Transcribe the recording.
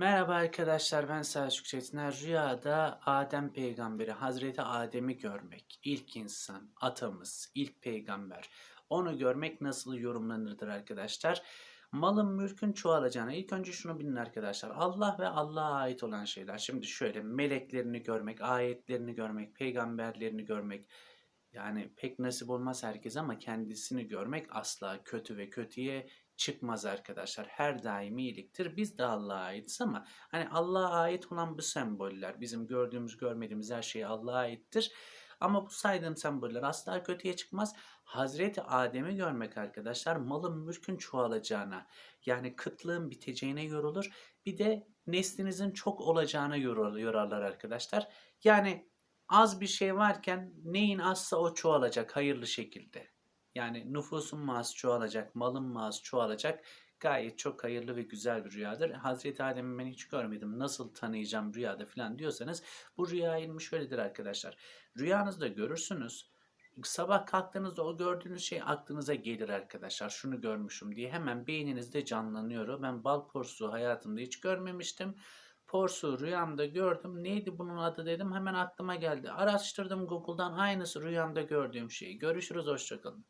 Merhaba arkadaşlar ben Selçuk Çetiner. Rüyada Adem peygamberi Hazreti Adem'i görmek, ilk insan, atamız, ilk peygamber. Onu görmek nasıl yorumlanırdır arkadaşlar? Malın mülkün çoğalacağına ilk önce şunu bilin arkadaşlar. Allah ve Allah'a ait olan şeyler. Şimdi şöyle meleklerini görmek, ayetlerini görmek, peygamberlerini görmek. Yani pek nasip olmaz herkes ama kendisini görmek asla kötü ve kötüye çıkmaz arkadaşlar. Her daim iyiliktir. Biz de Allah'a aitiz ama hani Allah'a ait olan bu semboller, bizim gördüğümüz görmediğimiz her şey Allah'a aittir. Ama bu saydığım semboller asla kötüye çıkmaz. Hazreti Adem'i görmek arkadaşlar malın mülkün çoğalacağına yani kıtlığın biteceğine yorulur. Bir de neslinizin çok olacağına yorarlar arkadaşlar. Yani az bir şey varken neyin azsa o çoğalacak hayırlı şekilde. Yani nüfusun az çoğalacak, malın az çoğalacak. Gayet çok hayırlı ve güzel bir rüyadır. Hazreti Adem'i ben hiç görmedim. Nasıl tanıyacağım rüyada falan diyorsanız bu rüya ilmi şöyledir arkadaşlar. Rüyanızda görürsünüz. Sabah kalktığınızda o gördüğünüz şey aklınıza gelir arkadaşlar. Şunu görmüşüm diye hemen beyninizde canlanıyor. Ben bal porsuğu hayatımda hiç görmemiştim. Porsuğu rüyamda gördüm. Neydi bunun adı dedim. Hemen aklıma geldi. Araştırdım Google'dan aynısı rüyamda gördüğüm şey. Görüşürüz hoşçakalın.